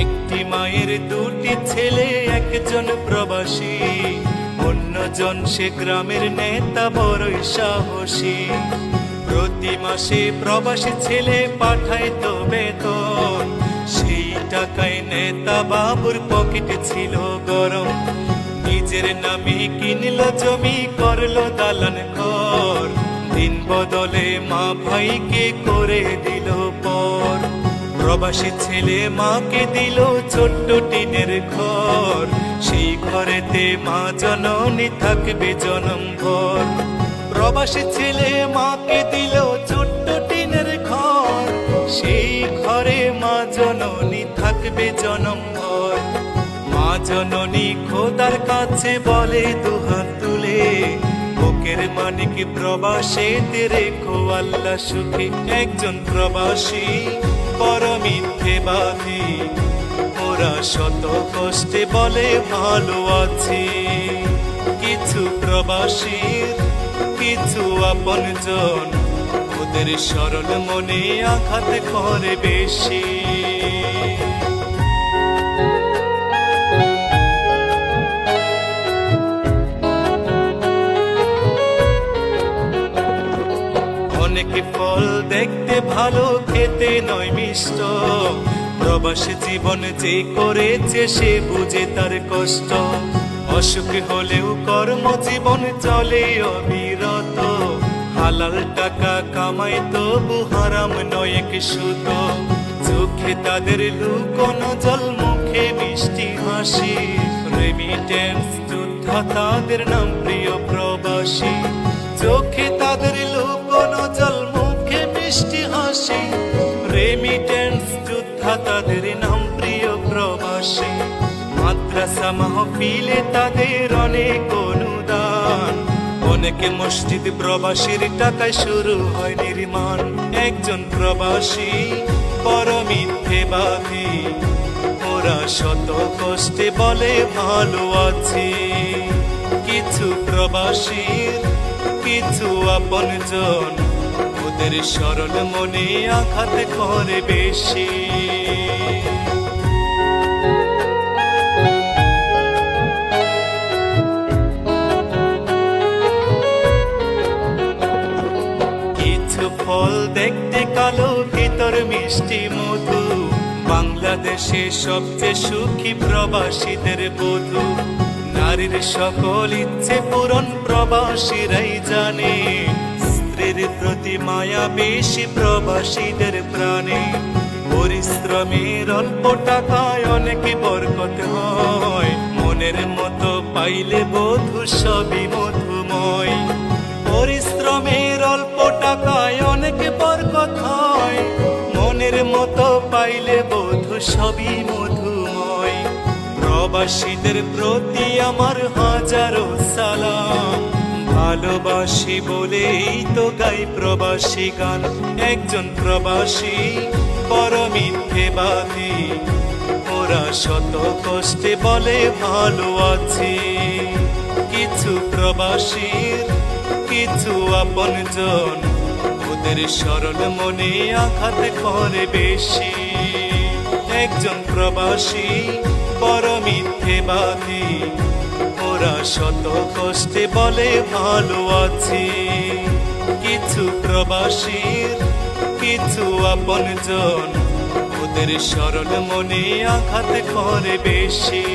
একটি মায়ের দুটি ছেলে, একজন প্রবাসী। অন্যজন সে গ্রামের নেতা, বড়ই সাহসী। প্রতি মাসে প্রবাসী ছেলে পাঠায় তো বেতন। সেই টাকায় নেতা বাবুর পকেটে ছিল গরম। নিজের নামে কিনল জমি, করল দালান ঘর। দিন বদলে মা ভাইকে করে দিল পর। প্রবাসী ছেলে মাকে দিল ছোট্ট টিনের ঘর। সেই ঘরেতে মা জননী থাকবে জনম ভর। প্রবাসী ছেলে মাকে দিল ছোট্ট টিনের ঘর। সেই ঘরে মা জননী থাকবে জনম ভর। মা জননী খোদার কাছে বলে দুহাত তুলে, বুকের মানিক প্রবাসে রেখো আল্লাহ সুখে একজন প্রবাসী। মিথ্যেবাদী ওরা শত কষ্টে বলে, ভালো আছি। কিছু প্রবাসীর, কিছু আপনজন ওদের সরল মনে আঘাত করে বেশি। ফল দেখতে ভালো, খেতে নয় মিষ্ট। প্রবাস জীবন যে করেছে, সে বুঝে তার কষ্ট। অসুখ হলেও কর্মজীবন চলে অবিরত। হালাল টাকা কামাই তবু হারাম নয় সুত। চোখে তাদের লুকোনো জল, মুখে মিষ্টি হাসি। রেমিটেন্স যোদ্ধা তাদের নাম প্রিয় প্রবাসী। চোখে মাদ্রাসা মাহফিলে তাদের অনেক অনুদান। অনেকে মসজিদ প্রবাসীর টাকায় শুরু হয় নির্মাণ। একজন প্রবাসী বড় মিথ্যেবাদী ওরা শত কষ্টে বলে, ভালো আছি। কিছু প্রবাসীর, কিছু আপনজন ওদের সরল মনে আঘাত করে বেশি। মিষ্টি মধু বাংলাদেশে সবচেয়ে সুখী প্রবাসীদের বধূ। নারীর সকল ইচ্ছে পূরণ প্রবাসীরাই জানে। স্ত্রীর প্রতি মায়া বেশি প্রবাসীদের প্রাণে। পরিশ্রমের অল্প টাকায় অনেক বরকত হয়। মনের মতো পাইলে বধূ সবই মধুময়। পরিশ্রমের অল্প টাকায় অনেক বরকত হয়। পাইলে বধূ সবই মধুময়। প্রবাসীদের প্রতি আমার হাজারো সালাম। ভালোবাসি বলেই তো গাই প্রবাসী গান। একজন প্রবাসী বড় মিথ্যেবাদী ওরা শত কষ্টে বলে, ভালো আছি। কিছু প্রবাসীর, কিছু আপনজন। ওদের সরল মনে আঘাত করে বেশি। একজন প্রবাসী, বড় মিথ্যেবাদী ওরা শত কষ্টে বলে ভালো আছি। কিছু প্রবাসীর, কিছু আপনজন ওদের সরল মনে আঘাত করে বেশি।